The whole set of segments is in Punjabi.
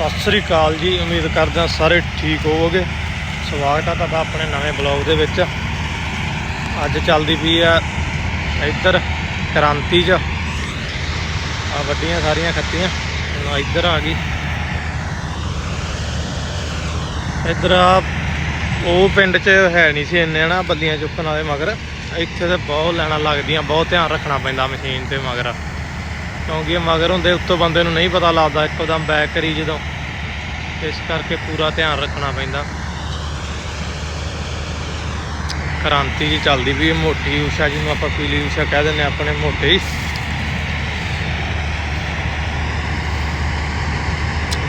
ਸਤਿ ਸ੍ਰੀ ਅਕਾਲ ਜੀ। ਉਮੀਦ ਕਰਦਾ ਸਾਰੇ ਠੀਕ ਹੋਵੋਗੇ। ਸਵਾਗਤ ਆ ਤੁਹਾਡਾ ਆਪਣੇ ਨਵੇਂ ਬਲੌਗ ਦੇ ਵਿੱਚ। ਅੱਜ ਚੱਲਦੀ ਪਈ ਆ ਇੱਧਰ ਕ੍ਰਾਂਤੀ 'ਚ। ਆ ਵੱਡੀਆਂ ਸਾਰੀਆਂ ਖੱਤੀਆਂ। ਹੁਣ ਇੱਧਰ ਆ ਗਈ। ਇੱਧਰ ਆ, ਉਹ ਪਿੰਡ 'ਚ ਹੈ ਨਹੀਂ ਸੀ ਇੰਨੇ ਨਾ ਬੱਲੀਆਂ ਚੁੱਕਣ ਵਾਲੇ ਮਗਰ। ਇੱਥੇ ਤੇ ਬਹੁਤ ਲੈਣਾ ਲੱਗਦੀਆਂ, ਬਹੁਤ ਧਿਆਨ ਰੱਖਣਾ ਪੈਂਦਾ ਮਸ਼ੀਨ ਤੇ ਮਗਰ। ਕਿਉਂਕਿ ਮਗਰ ਹੁੰਦੇ ਉੱਤੋਂ ਬੰਦੇ ਨੂੰ ਨਹੀਂ ਪਤਾ ਲੱਗਦਾ ਇੱਕਦਮ ਬੈਕ ਕਰੀ ਜਦੋਂ। ਇਸ ਕਰਕੇ ਪੂਰਾ ਧਿਆਨ ਰੱਖਣਾ ਪੈਂਦਾ। ਕ੍ਰਾਂਤੀ ਜੀ ਚੱਲਦੀ ਵੀ ਮੋਟੀ ਊਸ਼ਾ ਜਿਹਨੂੰ ਆਪਾਂ ਪੀਲੀ ਉਸ਼ਾ ਕਹਿ ਦਿੰਦੇ ਹਾਂ, ਆਪਣੇ ਮੋਟੇ ਹੀ।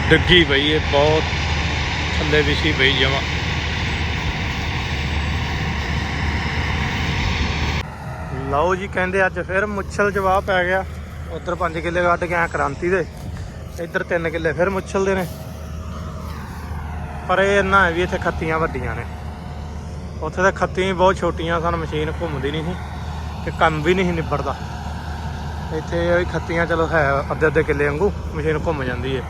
ਡੱਗੀ ਪਈ ਇਹ ਬਹੁਤ ਥੱਲੇ ਵਿਸ਼ੀ ਪਈ ਜਮਾ। ਲਓ ਜੀ, ਕਹਿੰਦੇ ਅੱਜ ਫਿਰ ਮੁੱਛਲ ਜਵਾਬ ਪੈ ਗਿਆ। ਉਧਰ 5 ਕਿੱਲੇ ਕੱਢ ਕੇ ਕ੍ਰਾਂਤੀ ਦੇ। ਇੱਧਰ 3 ਕਿੱਲੇ ਫਿਰ ਮੁੱਛਲ ਦੇ ਨੇ। ਪਰ ਇਹ ਇੰਨਾ ਹੈ ਵੀ ਇੱਥੇ ਖੱਤੀਆਂ ਵੱਡੀਆਂ ਨੇ। ਉੱਥੇ ਤਾਂ ਖੱਤੀਆਂ ਬਹੁਤ ਛੋਟੀਆਂ, ਸਨ ਮਸ਼ੀਨ ਘੁੰਮਦੀ ਨਹੀਂ ਸੀ ਤੇ ਕੰਮ ਵੀ ਨਹੀਂ ਸੀ ਨਿਬੜਦਾ। ਇੱਥੇ ਇਹ ਵੀ ਖੱਤੀਆਂ ਚਲੋ ਹੈ ਅੱਧੇ ਅੱਧੇ ਕਿੱਲੇ ਵਾਂਗੂ ਮਸ਼ੀਨ ਘੁੰਮ ਜਾਂਦੀ ਹੈ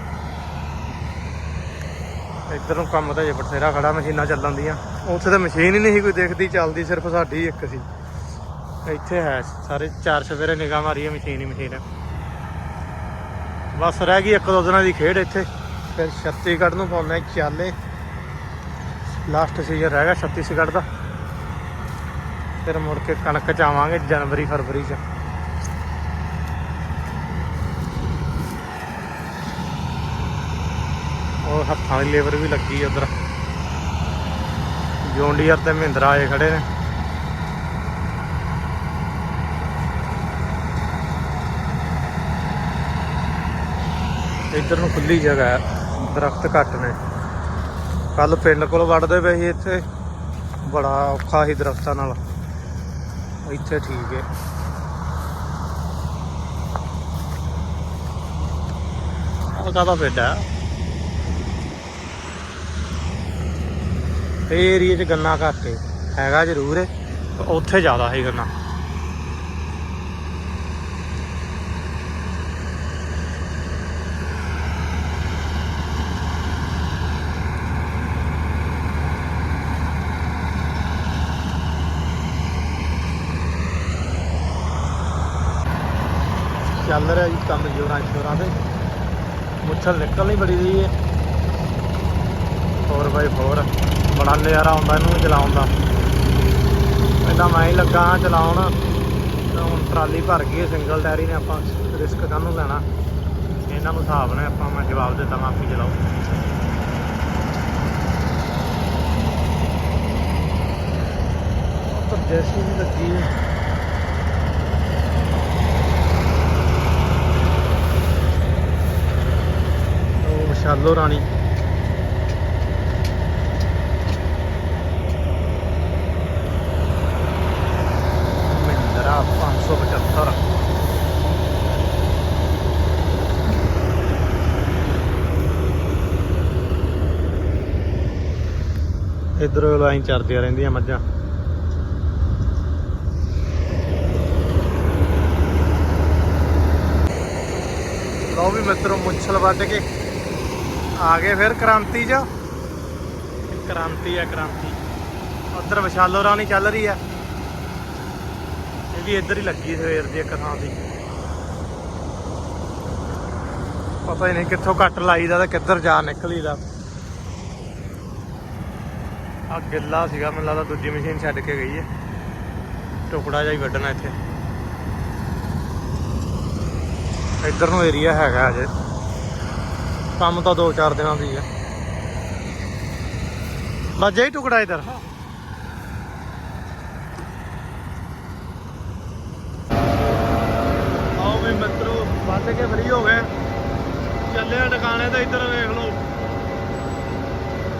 ਇੱਧਰ ਨੂੰ ਕੰਮ ਤਾਂ ਜੇ ਬਥੇਰਾ ਖੜਾ, ਮਸ਼ੀਨਾਂ ਚੱਲਣ ਦੀਆਂ। ਉੱਥੇ ਤਾਂ ਮਸ਼ੀਨ ਹੀ ਨਹੀਂ ਸੀ ਕੋਈ ਦੇਖਦੀ, ਚੱਲਦੀ ਸਿਰਫ ਸਾਡੀ ਇੱਕ ਸੀ। ਇੱਥੇ ਹੈ, ਸਾਰੇ ਚਾਰ ਸਵੇਰੇ ਨਿਗਾਹ ਮਾਰੀ ਹੈ ਮਸ਼ੀਨ ਹੀ ਮਸ਼ੀਨ ਹੈ। ਬਸ ਰਹਿ ਗਈ ਇੱਕ ਦੋ ਦਿਨਾਂ ਦੀ ਖੇਡ ਇੱਥੇ। ਫਿਰ ਛੱਤੀਸਗੜ੍ਹ ਨੂੰ ਪਾਉਣਾ ਚਾਲੇ ਲਾਸਟ ਸੀਜ਼ਨ ਰਹਿ ਛੱਤੀਸਗੜ੍ਹ ਦਾ। ਫਿਰ ਮੁੜ ਕੇ ਕਣਕ ਚ ਆਵਾਂਗੇ ਜਨਵਰੀ, ਫਰਵਰੀ ਚ। ਉਹ ਹੱਥਾਂ ਦੀ ਲੇਬਰ ਵੀ ਲੱਗੀ ਉਧਰ। ਜੋਂਡੀਅਰ ਤੇ ਮਹਿੰਦਰਾ ਆਏ ਖੜੇ ਨੇ। ਇੱਧਰ ਨੂੰ ਖੁੱਲੀ ਜਗ੍ਹਾ ਹੈ। ਦਰਖਤ ਘੱਟ ਨੇ। ਕੱਲ ਪਿੰਡ ਕੋਲ ਵੜਦੇ ਪਏ ਸੀ ਇੱਥੇ। ਬੜਾ ਔਖਾ ਸੀ ਦਰਖਤਾਂ ਨਾਲ। ਇੱਥੇ ਠੀਕ ਹੈ ਆਹ ਕਾਹਦਾ ਪਿੰਡ ਹੈ ਇਹ ਏਰੀਏ 'ਚ ਗੰਨਾ ਘੱਟ ਹੈ ਹੈਗਾ ਜ਼ਰੂਰ ਹੈ ਉੱਥੇ ਜ਼ਿਆਦਾ ਹੈ ਗੰਨਾ। ਚੱਲ ਰਿਹਾ ਜੀ ਕੰਮ ਜੋਰਾਂ ਸ਼ੋਰਾਂ ਤੇ। ਮੁੱਛਲ ਨਿਕਲਣੀ ਬੜੀ ਰਹੀ ਹੈ। 4x4 ਬੜਾ ਨਜ਼ਾਰਾ ਆਉਂਦਾ ਇਹਨੂੰ ਚਲਾਉਣ ਦਾ। ਪਹਿਲਾਂ ਮੈਂ ਹੀ ਲੱਗਾ ਹਾਂ ਚਲਾਉਣ। ਹੁਣ ਟਰਾਲੀ ਭਰ ਗਈ ਹੈ ਸਿੰਗਲ ਟਾਇਰੀ ਨੇ ਆਪਾਂ ਰਿਸਕ ਕਾਹਨੂੰ ਲੈਣਾ। ਇਹਨਾਂ ਨੂੰ ਹਿਸਾਬ ਨੇ ਆਪਾਂ ਮੈਂ ਜਵਾਬ ਦਿੱਤਾ, ਮਾਫੀ ਚਲਾਓ ਤਾਂ ਜੈਸੀ ਵੀ ਲੱਗੀ ਹੈ। ਉਹ ਰਾਣੀ। ਮਹਿੰਦਰਾ 575 ਇਧਰੋਂ ਲਾਈਨ ਚੜਦੀਆਂ ਰਹਿੰਦੀਆਂ ਮੱਝਾਂ। ਲਓ ਵੀ ਮਿੱਤਰੋ ਮੁੱਛਲ ਵੱਢ ਕੇ। ਆ ਗਏ ਫਿਰ ਕ੍ਰਾਂਤੀ 'ਚ। ਕ੍ਰਾਂਤੀ ਆ ਕ੍ਰਾਂਤੀ। ਉਧਰ ਵਿਸ਼ਾਲੋ ਰਾਣੀ ਚੱਲ ਰਹੀ ਆ ਇਹ ਵੀ ਇੱਧਰ ਹੀ ਲੱਗੀ ਸਵੇਰ ਦੀ ਇੱਕ ਥਾਂ ਦੀ। ਪਤਾ ਹੀ ਨਹੀਂ ਕਿੱਥੋਂ ਕੱਟ ਲਾਈਦਾ ਤੇ ਕਿੱਧਰ ਜਾ ਨਿਕਲੀਦਾ। ਆ ਗਿੱਲਾ ਸੀਗਾ ਮੈਨੂੰ ਲੱਗਦਾ ਦੂਜੀ ਮਸ਼ੀਨ ਛੱਡ ਕੇ ਗਈ ਹੈ। ਟੁਕੜਾ ਜਿਹਾ ਹੀ ਵੱਢਣਾ ਇੱਥੇ। ਇੱਧਰ ਨੂੰ ਏਰੀਆ ਹੈਗਾ ਅਜੇ ਕੰਮ ਤਾਂ 2-4 ਦਿਨਾਂ ਦੀ ਹੈ ਬਸ ਜੇ ਟੁਕੜਾ ਇਧਰ। ਆਓ ਵੀ ਮਿੱਤਰੋ, ਵੱਧ ਕੇ ਫਰੀ ਹੋ ਗਏ। ਚੱਲੇ ਆ ਟਿਕਾਣੇ ਤੇ ਇੱਧਰ ਵੇਖ ਲਓ।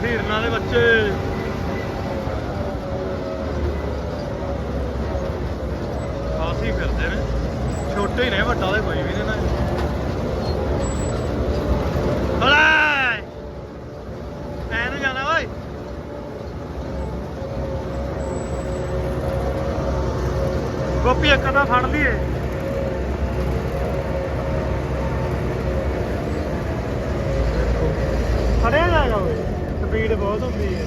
ਹੀਰਨਾਂ ਦੇ ਬੱਚੇ। ਕਾਫੀ ਫਿਰਦੇ ਨੇ। ਛੋਟੇ ਹੀ ਨੇ, ਵੱਡਾ ਤਾਂ ਕੋਈ ਵੀ ਨਹੀਂ ਨਾ। ਹਲੇ ਐ ਨੂੰ ਜਾਣਾ ਓਏ। ਗੋਪੀ ਇੱਕ ਤਾਂ ਫੜ ਲਈਏ। ਦੇਖੋ ਹੈਗਾ ਓਏ। ਸਪੀਡ ਬਹੁਤ ਹੁੰਦੀ ਹੈ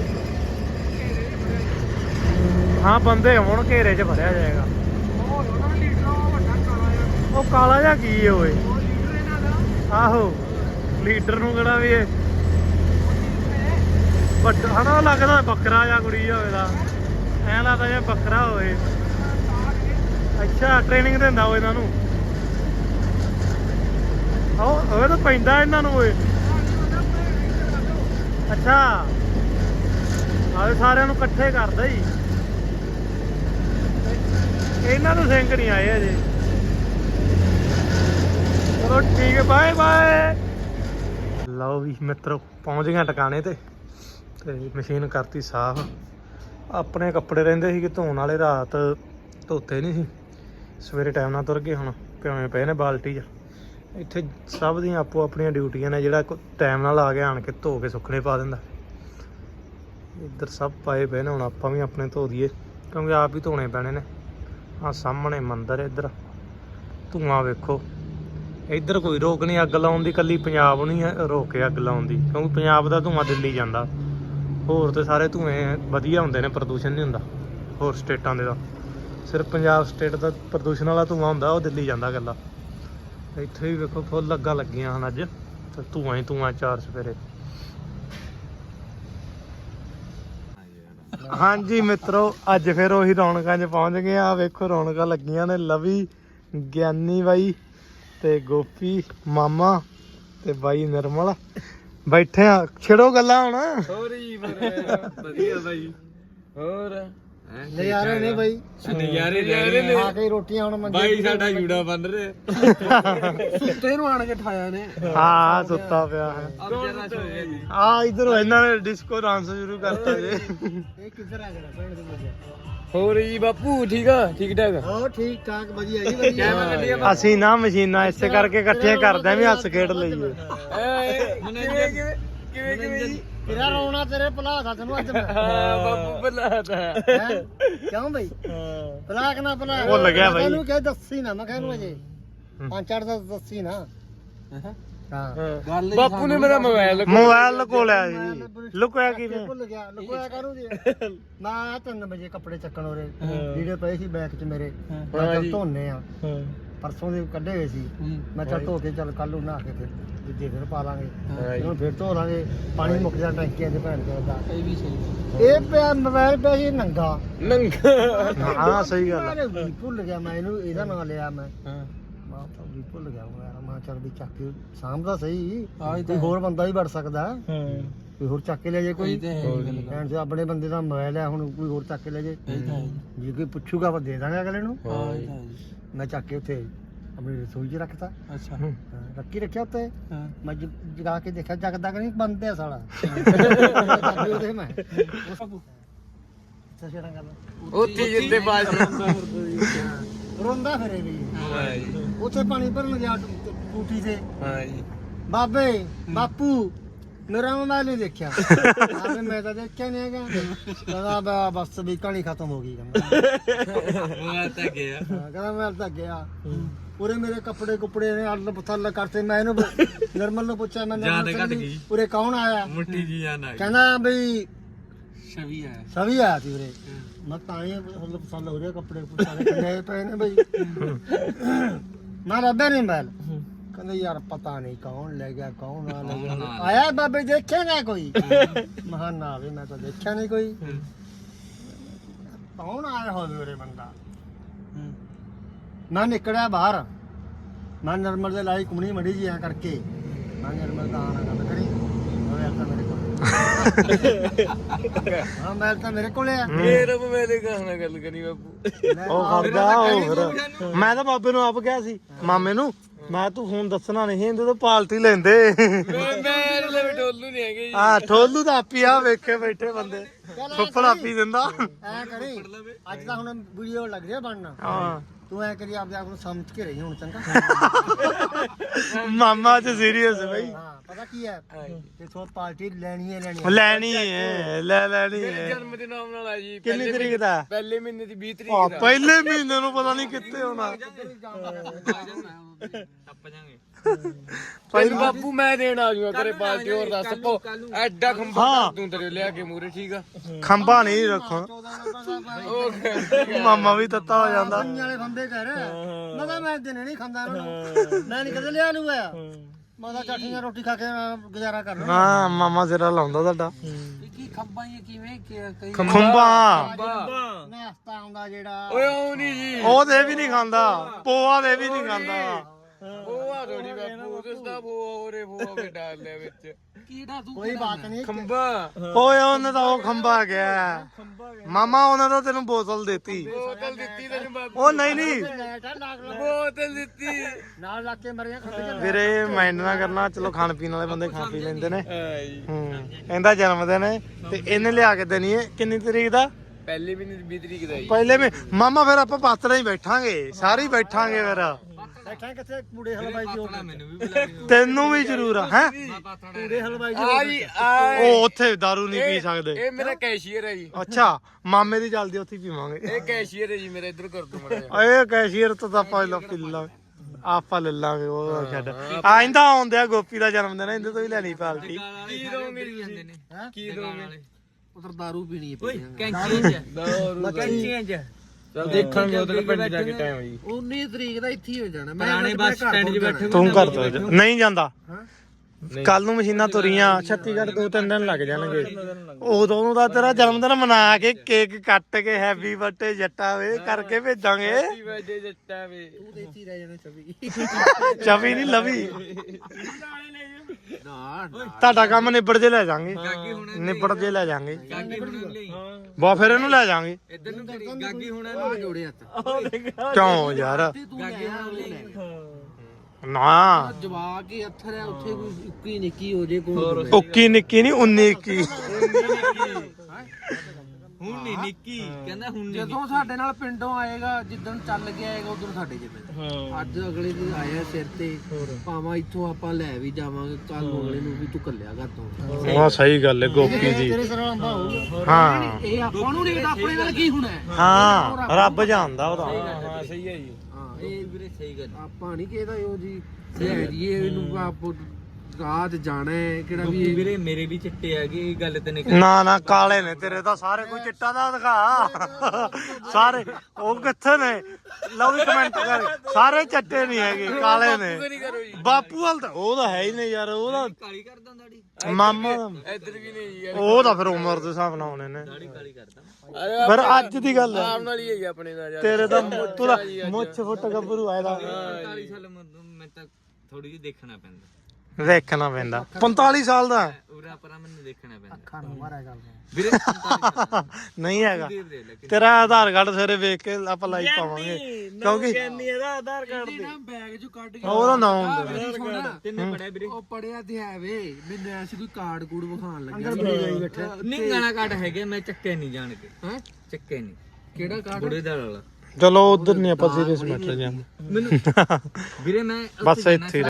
ਹਾਂ ਬੰਦੇ ਹੁਣ ਘੇਰੇ 'ਚ ਭਰਿਆ ਜਾਏਗਾ। ਉਹ ਕਾਲਾ ਜਿਹਾ ਕੀ ਹੈ ਓਏ? ਆਹੋ। ਲੀਡਰ ਨੂੰ ਕਿਹੜਾ ਵੀ ਇਹ? ਵੱਡਾ ਹਨਾ ਲੱਗਦਾ ਬੱਕਰਾ ਜਾਂ ਕੁੜੀ ਹੋਵੇ ਦਾ। ਐਂ ਲੱਗਦਾ ਜਿਹਾ ਬੱਕਰਾ ਹੋਵੇ। ਅੱਛਾ ਟ੍ਰੇਨਿੰਗ ਦਿੰਦਾ ਉਹ ਇਹਨਾਂ ਨੂੰ। ਉਹ ਉਹ ਤਾਂ ਪੈਂਦਾ ਇਹਨਾਂ ਨੂੰ ਓਏ। ਅੱਛਾ। ਆਵੇ ਸਾਰਿਆਂ ਨੂੰ ਇਕੱਠੇ ਕਰਦਾ ਹੀ ਇਹਨਾਂ ਨੂੰ ਸਿੰਕ ਨਹੀਂ ਆਏ ਅਜੇ। ਚਲੋ ਠੀਕ ਹੈ ਬਾਏ ਬਾਏ ਲਓ ਵੀ ਮਿੱਤਰੋ, ਪਹੁੰਚ ਗਏ ਟਿਕਾਣੇ ਤੇ। ਤੇ ਮਸ਼ੀਨ ਕਰਤੀ ਸਾਫ਼। ਆਪਣੇ ਕੱਪੜੇ ਰਹਿੰਦੇ ਸੀ ਕਿ ਧੋਣ ਵਾਲੇ, ਰਾਤ ਧੋਤੇ ਨਹੀਂ ਸੀ। ਸਵੇਰੇ ਟਾਈਮ ਨਾਲ ਤੁਰ ਗਏ ਹੁਣ ਪਿਉਵੇਂ ਪਏ ਨੇ ਬਾਲਟੀ 'ਚ। ਇੱਥੇ ਸਭ ਦੀਆਂ ਆਪੋ ਆਪਣੀਆਂ ਡਿਊਟੀਆਂ ਨੇ, ਜਿਹੜਾ ਟਾਈਮ ਨਾਲ ਆ ਕੇ ਆਣ ਕੇ ਧੋ ਕੇ ਸੁੱਕਣੇ ਪਾ ਦਿੰਦਾ। ਇੱਧਰ ਸਭ ਪਾਏ ਪਏ ਨੇ, ਹੁਣ ਆਪਾਂ ਵੀ ਆਪਣੇ ਧੋ ਦਈਏ, ਕਿਉਂਕਿ ਆਪ ਹੀ ਧੋਣੇ ਪੈਣੇ ਨੇ। ਆ ਸਾਹਮਣੇ ਮੰਦਰ ਇੱਧਰ। ਧੂਆਂ ਵੇਖੋ। ਇੱਧਰ ਕੋਈ ਰੋਕ ਨਹੀਂ, ਅੱਗ ਲਾਉਣ ਦੀ ਕੱਲੀ ਪੰਜਾਬ ਨਹੀਂ ਹੈ ਰੋਕ ਕੇ ਅੱਗ ਲਾਉਣ ਦੀ, ਕਿਉਂਕਿ ਪੰਜਾਬ ਦਾ ਧੂਆਂ ਦਿੱਲੀ ਜਾਂਦਾ। ਹੋਰ ਤੇ ਸਾਰੇ ਧੂਏ ਵਧੀਆ ਹੁੰਦੇ ਨੇ, ਪ੍ਰਦੂਸ਼ਣ ਨਹੀਂ ਹੁੰਦਾ, ਹੋਰ ਸਟੇਟਾਂ ਦੇ ਦਾ ਸਿਰਫ ਪੰਜਾਬ ਸਟੇਟ ਦਾ ਪ੍ਰਦੂਸ਼ਣ ਵਾਲਾ ਧੂਆਂ ਹੁੰਦਾ, ਉਹ ਦਿੱਲੀ ਜਾਂਦਾ ਗੱਲਾ ਇੱਥੇ ਵੀ ਵੇਖੋ, ਫੁੱਲ ਲੱਗਾ ਲੱਗੀਆਂ ਹਨ ਅੱਜ, ਤੇ ਧੂਆਂ ਹੀ ਧੂਆਂ ਚਾਰ ਸਵੇਰੇ। ਹਾਂਜੀ ਮਿੱਤਰੋ, ਅੱਜ ਫਿਰ ਉਹੀ ਰੌਣਕਾਂ 'ਚ ਪਹੁੰਚ ਗਏ ਆ ਵੇਖੋ, ਰੌਣਕਾਂ ਲੱਗੀਆਂ ਨੇ, ਲਵੀ, ਗਿਆਨੀ ਬਾਈ ਤੇ ਗੋਪੀ ਮਾਮਾ ਤੇ ਬਾਈ ਨਿਰਮਲ। ਬੈਠੇ ਆ ਛੇੜੋ ਗੱਲਾਂ ਹੁਣ। ਹੋਰ ਜੀ ਵਧੀਆ ਬਾਈ। ਹੋਰ? ਨਜ਼ਾਰੇ ਨੇ ਬਾਈ। ਨਜ਼ਾਰੇ ਲੈ ਰਹੇ ਨੇ ਆ ਕੇ ਰੋਟੀਆਂ ਹੁਣ ਮੰਗੇ ਬਾਈ ਸਾਡਾ ਜੂੜਾ ਬਣ ਰਿਹਾ। ਸੁੱਤੇ ਨੂੰ ਆਣ ਕੇ ਠਾਇਆ ਨੇ। ਹਾਂ ਸੁੱਤਾ ਪਿਆ ਹੈ। ਆ ਇਧਰ ਇਹਨਾਂ ਨੇ ਡਿਸਕੋ ਡਾਂਸ ਸ਼ੁਰੂ ਕਰਤਾ ਜੇ। ਇਹ ਕਿੱਧਰ ਆ ਗਿਆ ਭੈਣ ਦੇ ਮੁੰਡੇ ਹੋਰ ਜੀ ਬਾਪੂ ਠੀਕ ਆ? ਠੀਕ ਠਾਕ? ਹੋ ਠੀਕ ਠਾਕ ਵਧੀਆ ਜੀ ਵਧੀਆ। ਅਸੀਂ ਨਾ ਮਸ਼ੀਨਾਂ ਇਸੇ ਕਰਕੇ ਇਕੱਠੀਆਂ ਕਰਦੇ ਆਂ ਵੀ ਹੱਸ ਖੇਡ ਲਈਏ। ਕਿਵੇਂ ਕਿਵੇਂ ਕਿਵੇਂ ਕਿਵੇਂ ਜੀ? ਤੇਰਾ ਰੋਣਾ ਤੇਰੇ ਭਲਾ ਦਾ ਤੈਨੂੰ ਅੱਜ ਹਾਂ ਬਾਪੂ ਬੁਲਾਤਾ ਹੈਂ? ਕਿਉਂ ਬਈ? ਭਲਾਕ ਨਾ ਭਲਾ। ਭੁੱਲ ਗਿਆ ਬਾਈ। ਤੈਨੂੰ ਕਹਿ ਦੱਸੀ ਨਾ ਮੈਂ ਕਹਿਨੂੰ ਅਜੇ। ਪੰਜ ਚਾਰ ਦਾ ਦੱਸੀ ਨਾ। ਹਾਂ। ਬਾਪੂ ਨੇ ਮੇਰਾ ਮੋਬਾਈਲ ਮੋਬਾਈਲ ਲੁਕੋ ਲਿਆ ਜੀ ਲੁਕੋਇਆ ਕਿਵੇਂ? ਭੁੱਲ ਗਿਆ। ਲੁਕੋਇਆ ਕਰੂ ਜੀ? ਮੈਂ 3 ਵਜੇ ਕੱਪੜੇ ਚੱਕਣ ਉਰੇ। ਵੀਡੀਓ ਪਏ ਸੀ ਬੈਗ 'ਚ ਮੇਰੇ। ਮੈਂ ਚੱਲ ਧੋਨੇ ਆ। ਪਰਸੋਂ ਦੇ ਕੱਢੇ ਹੋਏ ਸੀ। ਮੈਂ ਚੱਲ ਧੋ ਕੇ ਚੱਲ ਕੱਲ ਨੂੰ ਨਹਾ ਕੇ ਫਿਰ ਦੂਜੇ ਫਿਰ ਪਾ ਲਾਂਗੇ। ਇਹਨੂੰ ਫਿਰ ਧੋ ਲਾਂਗੇ ਪਾਣੀ ਮੁੱਕ ਜਾ ਟੈਂਕੀਆਂ ਦੇ ਭੈਣ ਦਾ। ਇਹ ਵੀ ਸਹੀ ਇਹ ਪਿਆ ਮੋਬਾਈਲ ਪਿਆ ਸੀ ਨੰਗਾ। ਨੰਗਾ। ਹਾਂ ਸਹੀ ਗੱਲ ਭੁੱਲ ਗਿਆ ਮੈਂ ਇਹਨੂੰ ਇਹਦਾ ਨਾਂ ਲਿਆ ਮੈਂ। ਹਾਂ। ਮੈਂ ਤਾਂ ਵੀ ਭੁੱਲ ਗਿਆ ਮੈਂ ਯਾਰ। ਮੈਂ ਚੱਲ ਵੀ ਚੱਕ ਕੇ ਸਾਂਭਦਾ ਸਹੀ। ਕੋਈ ਹੋਰ ਬੰਦਾ ਵੀ ਵੜ ਸਕਦਾ। ਕੋਈ ਹੋਰ ਚੱਕ ਕੇ ਲੈ ਜੇ ਕੋਈ। ਭੈਣ ਚੋਦ ਆਪਣੇ ਬੰਦੇ ਦਾ ਮੋਬਾਈਲ ਹੈ ਹੁਣ ਕੋਈ ਹੋਰ ਚੱਕ ਕੇ ਲੈ ਜੇ। ਜੇ। ਕੋਈ ਪੁੱਛੂਗਾ ਆਪਾਂ ਦੇ ਦਾਂਗੇ ਅਗਲੇ ਨੂੰ। ਮੈਂ ਚੱਕ ਕੇ ਉੱਥੇ ਆਪਣੀ ਰਸੋਈ 'ਚ ਰੱਖਤਾ। ਅੱਛਾ। ਹਾਂ, ਰੱਖੀ ਰੱਖਿਆ ਉੱਤੇ ਹਾਂ। ਮੈਂ ਜ- ਜਗਾ ਕੇ ਦੇਖਿਆ ਜਗਦਾ ਕਿ ਨਹੀਂ ਬੰਦ ਹੈ ਸਾਲਾ। ਜਗ ਉਹਦੇ ਮੈਂ। ਸਸ਼ੇਰਾਂ ਗੱਲ ਉੱਥੇ ਜਿੱਤੇ ਬਾਜ ਰੋਂਦਾ ਫਿਰੇ ਵੀ। ਹਾਂ ਜੀ। ਉੱਥੇ ਪਾਣੀ ਭਰਨ ਗਿਆ ਟੂਟੀ ਤੇ। ਹਾਂ ਜੀ। ਬਾਬੇ ਬਾਪੂ ਮੇਰਾ ਮੋਬਾਈਲ ਨਹੀਂ ਦੇਖਿਆ। ਆਪੇ ਮੈਂ ਤਾਂ ਦੇਖਿਆ ਨਹੀਂ ਹੈਗਾ। ਕਹਿੰਦਾ ਬਾ- ਬਸ ਵੀ ਕਹਾਣੀ ਖਤਮ ਹੋ ਗਈ ਕਹਿੰਦਾ। ਮੈਂ ਤਾਂ ਗਿਆ। ਕਹਿੰਦਾ ਮੈਂ ਤਾਂ ਗਿਆ। ਪੂਰੇ ਮੇਰੇ ਕੱਪੜੇ ਕੁਪੜੇ ਨੇ ਅੱਲ ਪਥੱਲ ਕਰਤੇ। ਮੈਂ ਇਹਨੂੰ ਨਰਮਲ ਨੂੰ ਪੁੱਛਿਆ ਮੈਂ ਨਰਮਲ ਉਰੇ ਕੌਣ ਆਇਆ? ਮੁੱਠੀ ਜੀ ਜਾਨ ਕਹਿੰਦਾ ਬਈ ਛਵੀ ਆ ਸਭੀ ਆਇਆ ਸੀ ਮੈਂ ਤਾਂ ਹੀ ਹੱਲ ਪਸੰਦ ਹੋ ਰਿਹਾ ਕੱਪੜੇ ਸਾਰੇ ਕਿੰਨੇ ਪਏ ਨੇ ਬਈ। ਮੈਂ ਰੱਬੇ ਨਹੀਂ ਮੈਲ ਕਹਿੰਦੇ ਯਾਰ ਪਤਾ ਨਹੀਂ ਕੌਣ ਲੈ ਗਿਆ ਕੌਣ ਨਾ ਲੈ ਗਿਆ। ਆਇਆ ਬਾਬੇ ਦੇਖਿਆ ਨਾ ਕੋਈ? ਮਹਾਂ ਨਾ ਆਵੇ ਮੈਂ ਤਾਂ ਦੇਖਿਆ ਨਹੀਂ ਕੋਈ। ਕੌਣ ਆਇਆ ਹੋਵੇ ਉਰੇ ਬੰਦਾ? ਮੈਂ ਨਿਕਲਿਆ ਬਾਹਰ। ਮੈਂ ਨਰਮਲ ਦੇ ਲਾਈ ਕੁਮਣੀ ਮੜੀ ਜੀ ਆ ਕਰਕੇ। ਮੈਂ ਨਰਮਲ ਦਾ ਆਣਾ ਗੱਲ ਕਰੀ। ਹਾਂ ਮੈਂ ਤਾਂ ਮੇਰੇ ਕੋਲੇ ਆ। ਫੇਰ ਮੈਂ ਤੇ ਕਹਣਾ ਗੱਲ ਕਰੀ ਬਾਪੂ। ਉਹ ਖੜਦਾ ਉਹ ਫਿਰ ਮੈਂ ਤਾਂ ਬਾਬੇ ਨੂੰ ਆਪ ਕਿਹਾ ਸੀ ਮਾਮੇ ਨੂੰ ਮੈਂ ਤੂੰ ਫੋਨ ਦੱਸਣਾ ਨਹੀਂ ਇਹਦੇ ਤੋਂ ਪਾਲਟੀ ਲੈਂਦੇ। ਮੈਂ ਮੈਂ ਲੈ ਟੋਲੂ ਨਹੀਂ ਹੈਗੇ ਜੀ। ਆ ਠੋਲੂ ਦਾ ਆਪੀ ਆ ਵੇਖੇ ਬੈਠੇ ਬੰਦੇ। ਫੁੱਫੜ ਆਪੀ ਦਿੰਦਾ। ਐ ਕਰੀ। ਅੱਜ ਤਾਂ ਹੁਣ ਵੀਡੀਓ ਲੱਗ ਰਿਹਾ ਬਣਨਾ। ਹਾਂ। ਤੂੰ ਐ ਕਰੀ ਆਪਦੇ ਆਪ ਨੂੰ ਸਮਝ ਕੇ ਰਹੀ ਹੁਣ ਚੰਗਾ ਮਾਮਾ ਚ ਸੀਰੀਅਸ ਬਈ ਹਾਂ ਪਤਾ ਕੀ ਹੈ ਤੇ ਸੋ ਪਾਰਟੀ ਲੈਣੀ ਹੈ ਲੈਣੀ ਹੈ ਲੈਣੀ ਹੈ ਲੈ ਲੈਣੀ ਹੈ ਜਨਮ ਦੇ ਨਾਮ ਨਾਲ ਆ ਜੀ ਕਿੰਨੀ ਤਰੀਕ ਦਾ ਪਹਿਲੇ ਮਹੀਨੇ ਦੀ 20 ਤਰੀਕ ਆ ਪਹਿਲੇ ਮਹੀਨੇ ਨੂੰ ਪਤਾ ਨਹੀਂ ਕਿੱਥੇ ਹੋਣਾ ਟੱਪ ਜਾਾਂਗੇ ਪਹਿਲਾਂ ਬਾਪੂ ਮੈਂ ਦੇਣ ਆ ਜੂਗਾ ਕਰੇ ਪਾਲਟੀ ਹੋਰ ਦੱਸ ਪੋ ਐਡਾ ਖੰਭਾ ਹਾਂ। ਕਰ ਦੂੰ ਤੇਰੇ ਲਿਆ ਕੇ ਮੂਰੇ ਠੀਕ ਆ? ਖੰਭਾ ਨਹੀਂ ਰੱਖੋ। ਮਾਮਾ ਵੀ ਤੱਤਾ ਹੋ ਜਾਂਦਾ। ਕੰਨ ਵਾਲੇ ਖੰਬੇ ਕਰ। ਮੈਂ ਤਾਂ ਮੈਂ ਦਿਨੇ ਨਹੀਂ ਖਾਂਦਾ ਇਹਨਾਂ ਨੂੰ। ਮੈਂ ਨਹੀਂ ਕਦੇ ਲਿਆ ਨੂੰ ਆ। ਮੈਂ ਤਾਂ ਚਾਠੀਆਂ ਰੋਟੀ ਖਾ ਕੇ ਗੁਜ਼ਾਰਾ ਕਰਨਾ ਹਾਂ ਮਾਮਾ ਸਿਰਾ ਲਾਉਂਦਾ ਤੁਹਾਡਾ। ਕੀ ਖੰਭਾ ਇਹ ਕਿਵੇਂ ਕਈ ਖੰਭਾ। ਨਾਸਤਾ ਆਉਂਦਾ ਜਿਹੜਾ। ਓਏ ਉਹ ਨਹੀਂ ਜੀ। ਉਹ ਦੇ ਵੀ ਨਹੀਂ ਖਾਂਦਾ। ਪੋਆ ਦੇ ਵੀ ਨਹੀਂ ਖਾਂਦਾ। ਉਹ ਆ ਥੋੜੀ ਬਾਪੂ ਉਸ ਦਾ ਬੋਆ ਹੋਰੇ ਬੋਆ ਕੇ ਡਾਲ ਲਿਆ ਵਿੱਚ। ਕੀੜਾ ਤੂੰ ਕੋਈ ਬਾਤ ਨਹੀਂ। ਖੰਭਾ। ਓਏ ਉਹਨੇ ਤਾਂ ਉਹ ਖੰਭਾ ਗਿਆ ਮਾਮਾ ਉਹਨੇ ਤਾਂ ਤੈਨੂੰ ਬੋਤਲ ਦਿੱਤੀ। ਬੋਤਲ ਦਿੱਤੀ ਤੈਨੂੰ ਬਾਪੂ ਉਹ ਨਹੀਂ ਨਹੀਂ। ਬੋਤਲ ਦਿੱਤੀ। ਨਾਲ ਲਾ ਕੇ ਮਰੀਆਂ ਖੰਬੇ ਚ ਵੀਰੇ ਮਾਈਂਡ ਨਾ ਕਰਨਾ ਚਲੋ ਖਾਣ ਪੀਣ ਵਾਲੇ ਬੰਦੇ ਖਾ ਪੀ ਲੈਂਦੇ ਨੇ। ਹੂੰ ਇਹਦਾ ਜਨਮ ਦਿਨ ਹੈ ਤੇ ਇਹਨੇ ਲਿਆ ਕੇ ਦੇਣੀ ਹੈ। ਕਿੰਨੀ ਤਰੀਕ ਦਾ? ਪਹਿਲੇ ਵੀ 20 ਤਰੀਕ ਦਾ ਹੀ ਪਹਿਲੇ ਵੀ ਮਾਮਾ ਫਿਰ ਆਪਾਂ ਪਾਤਰਾ ਹੀ ਬੈਠਾਂਗੇ ਸਾਰੇ ਹੀ ਬੈਠਾਂਗੇ ਫਿਰ। ਬੈਠਾ ਕਿੱਥੇ? ਕੂੜੇ ਹਲਵਾਈ ਦੀ ਹੋਟਲ ਮੈਨੂੰ ਵੀ ਬੁਲਾ ਤੈਨੂੰ ਵੀ ਜ਼ਰੂਰ ਆ ਹੈ? ਕੂੜੇ ਹਲਵਾਈ ਦੀ ਆ ਜੀ ਆ ਉਹ ਉੱਥੇ दारू ਨਹੀਂ ਪੀ ਸਕਦੇ। ਇਹ ਮੇਰਾ ਕੈਸ਼ੀਅਰ ਹੈ ਜੀ। ਅੱਛਾ ਮਾਮੇ ਦੀ ਜਲਦੀ ਉੱਥੇ ਹੀ ਪੀਵਾਂਗੇ। ਇਹ ਕੈਸ਼ੀਅਰ ਹੈ ਜੀ ਮੇਰਾ ਇੱਧਰ ਕਰ ਦੋ ਮੜਾ ਏ ਕੈਸ਼ੀਅਰ ਤੋਂ ਤਾਂ ਆਪਾਂ ਲੋ ਪੀ ਲਾਂਗੇ ਆਪਾਂ ਲੈ ਲਾਂਗੇ ਉਹ ਛੱਡ। ਆਇੰਦਾ ਆਉਂਦੇ ਆ ਗੋਪੀ ਦਾ ਜਨਮ ਦਿਨ ਇਹਦੇ ਤੋਂ ਹੀ ਲੈਣੀ ਪਾਲਟੀ। ਕੀ ਦੋਗੇ ਜਾਂਦੇ ਨੇ ਹੈਂ? ਕੀ ਦੋਗੇ ਉਧਰ ਦਾਰੂ ਪੀਣੀ ਹੈ ਪੀਣੀ ਕੈਂਚੀਆਂ ਚ। ਕੈਂਚੀਆਂ ਚ। ਚਲ ਦੇਖਾਂਗੇ ਉਧਰ ਪਿੰਡ ਜਾ ਕੇ ਟਾਈਮ ਜੀ 19 ਤਰੀਕ ਦਾ ਇੱਥੇ ਹੀ ਹੋ ਜਾਣਾ। ਮੈਂ ਪੁਰਾਣੇ ਬੱਸ ਸਟੈਂਡ 'ਚ ਬੈਠੇ ਤੂੰ ਕਰ ਦੋ ਨਹੀਂ ਜਾਂਦਾ। ਹਾਂ। ਕੱਲ ਨੂੰ ਮਸ਼ੀਨਾਂ ਤੁਰੀਆਂ ਛੱਤੀਗੜ੍ਹ ਦੋ ਤਿੰਨ ਦਿਨ ਲੱਗ ਜਾਣਗੇ। ਉਦੋਂ ਤਾਂ ਤੇਰਾ ਜਨਮ ਦਿਨ ਮਨਾ ਕੇ ਕੇਕ ਕੱਟ ਕੇ ਹੈਪੀ ਬਰਥਡੇ ਜੱਟਾ ਵੇ ਕਰਕੇ ਭੇਜਾਂਗੇ। ਵਜੇ ਜੱਟਾ ਵੇ ਤੂੰ ਤੇ ਇੱਥੇ ਹੀ ਰਹਿ ਜਾਣਾ ਚਵੀ। ਚਵੀ ਨਹੀਂ ਲਵੀ। ਤੁਹਾਡਾ ਕੰਮ ਨਿਬੜ ਜੇ ਲੈ ਜਾਾਂਗੇ। ਨਿਬੜ ਜੇ ਲੈ ਜਾਾਂਗੇ। ਬਾ ਫਿਰ ਇਹਨੂੰ ਲੈ ਜਾਾਂਗੇ। ਇੱਧਰ ਨੂੰ ਕਰੀ। ਗਾਗੀ ਹੁਣ ਆ ਜੋੜੇ ਹੱਥ। ਕਿਉਂ ਯਾਰ? ਨਾ। ਜਵਾ ਕੇ ਅੱਥਰ ਹੈ ਉੱਥੇ ਕੋਈ ਇੱਕੀ ਨਿੱਕੀ ਹੋ ਜੇ ਕੋਈ ਉੱਕੀ ਨਿੱਕੀ ਨਹੀਂ 19 ਇੱਕੀ। ਹੁਣ ਨਹੀਂ ਨਿੱਕੀ ਕਹਿੰਦਾ ਹੁਣ ਨਹੀਂ ਜਦੋਂ ਸਾਡੇ ਨਾਲ ਪਿੰਡੋਂ ਆਏਗਾ ਜਿੱਦਣ ਚੱਲ ਕੇ ਆਏਗਾ ਉਦੋਂ ਸਾਡੇ ਜਿੱਦ ਅੱਜ ਅਗਲੇ ਦਿਨ ਆਇਆ ਸਿਰ ਤੇ ਭਾਵਾਂ ਇੱਥੋਂ ਆਪਾਂ ਲੈ ਵੀ ਜਾਵਾਂਗੇ ਕੱਲ ਨੂੰ ਅਗਲੇ ਨੂੰ ਵੀ ਤੂੰ ਕੱਲਿਆ ਘਰ ਤੋਂ। ਉਹ ਸਹੀ ਗੱਲ ਹੈ ਗੋਪੀ ਹੋਊਗਾ। ਹਾਂ। ਇਹ ਆਪਾਂ ਨੂੰ ਨਹੀਂ ਪਤਾ ਆਪਣੇ ਨਾਲ ਕੀ ਹੋਣਾ ਹੈ। ਹਾਂ ਰੱਬ ਜਾਣਦਾ ਉਹਦਾ। ਹਾਂ ਸਹੀ ਹੈ ਜੀ ਹਾਂ ਇਹ ਵੀਰੇ ਸਹੀ ਗੱਲ ਆਪਾਂ ਨਹੀਂ ਕਿਹਦਾ ਇਹੋ ਜੀ ਲੈ ਜੀਏ ਇਹਨੂੰ ਆਪ ਰਾਹ 'ਚ ਜਾਣਾ ਹੈ ਕਿਹੜਾ ਵੀ ਇਹ- ਵੀਰੇ ਮੇਰੇ ਵੀ ਚਿੱਟੇ ਹੈਗੇ ਇਹ ਗੱਲ ਤੇ ਨਹੀਂ ਨਾ ਨਾ ਕਾਲੇ ਨੇ ਤੇਰੇ ਤਾਂ ਸਾਰੇ ਕੋਈ ਚਿੱਟਾ ਦਾ ਦਿਖਾ। ਸਾਰੇ ਉਹ ਕਿੱਥੇ ਨੇ? ਲਓ ਵੀ ਕਮੈਂਟ ਕਰ। ਸਾਰੇ ਚੱਟੇ ਨਹੀਂ ਹੈਗੇ ਕਾਲੇ ਨੇ। ਕਰੋ ਬਾਪੂ ਵਾਲ ਤਾਂ ਉਹ ਤਾਂ ਹੈ ਹੀ ਨਹੀਂ ਯਾਰ ਉਹਦਾ ਕਾਲੀ ਕਰਦਾ ਦਾੜੀ। ਮਾਮਾ ਦਾ- ਇੱਧਰ ਵੀ ਨਹੀਂ ਜੀ ਉਹ ਤਾਂ ਫਿਰ ਉਮਰ ਦੇ ਹਿਸਾਬ ਨਾਲ ਆਉਣੇ ਨੇ। ਦਾੜੀ ਕਾਲੀ ਕਰਦਾ। ਫਿਰ ਅੱਜ ਦੀ ਗੱਲ ਹੈ। ਆਪ ਨਾਲ ਹੀ ਹੈ ਜੀ ਆਪਣੇ ਦਾ ਯਾਰ। ਤੇਰੇ ਤਾਂ ਤੂੰ ਤਾਂ ਮੁੱਛ ਫੁੱਟ ਗੱਭਰੂ ਆਇਆ ਦਾ 45 ਸਾਲ ਮੈਂ ਤਾਂ ਥੋੜੀ ਜਿਹੀ ਦੇਖਣਾ ਪੈਂਦਾ। ਦੇਖਣਾ ਪੈਂਦਾ। 45 ਸਾਲ ਦਾ। ਉਰਾ ਪਰਾ ਮੈਨੂੰ ਦੇਖਣਾ ਪੈਂਦਾ। ਅੱਖਾਂ ਨੂੰ ਮਾਰਿਆ ਗੱਲ ਵੀਰੇ 45 ਸਾਲ। ਨਹੀਂ ਹੈਗਾ ਦੇ ਦੇ ਤੇਰਾ ਆਧਾਰ ਕਾਰਡ ਸਵੇਰੇ ਵੇਖ ਕੇ ਆਪਾਂ ਲਾਈਕ ਪਾਵਾਂਗੇ। ਕਿਉਂਕਿ ਇਹਦਾ ਆਧਾਰ ਕਾਰਡ ਨਾ ਬੈਗ 'ਚੋਂ ਕੱਢ ਕੇ ਉਹਦਾ ਨਾਮ ਹੁੰਦਾ ਤਿੰਨੇ ਪੜਿਆ ਵੀਰੇ? ਉਹ ਪੜਿਆ ਤੇ ਹੈ ਵੇ। ਮੈਨੂੰ ਐਸੀ ਕੋਈ ਕਾਰਡ ਕੂੜ ਵਿਖਾਣ ਲੱਗਿਆ ਅੰਦਰ ਜਾਈ ਬੈਠਾ। ਨਹੀਂ ਗਾਣਾ ਕਾਰਡ ਹੈਗੇ ਮੈਂ ਚੱਕੇ ਨਹੀਂ ਜਾਣ ਕੇ। ਹੈ? ਚੱਕੇ ਨਹੀਂ ਕਿਹੜਾ ਕਾਰਡ ਬੁੜੇ ਦਾ ਵਾਲਾ। ਚਲੋ ਉਧਰ ਨਹੀਂ ਆਪਾਂ ਸੀਰੀਅਸ ਮੈਟਰ ਜਾਂਦੇ ਮੈਨੂੰ ਵੀਰੇ ਮੈਂ ਬਸ ਇੱਥੇ ਹੀ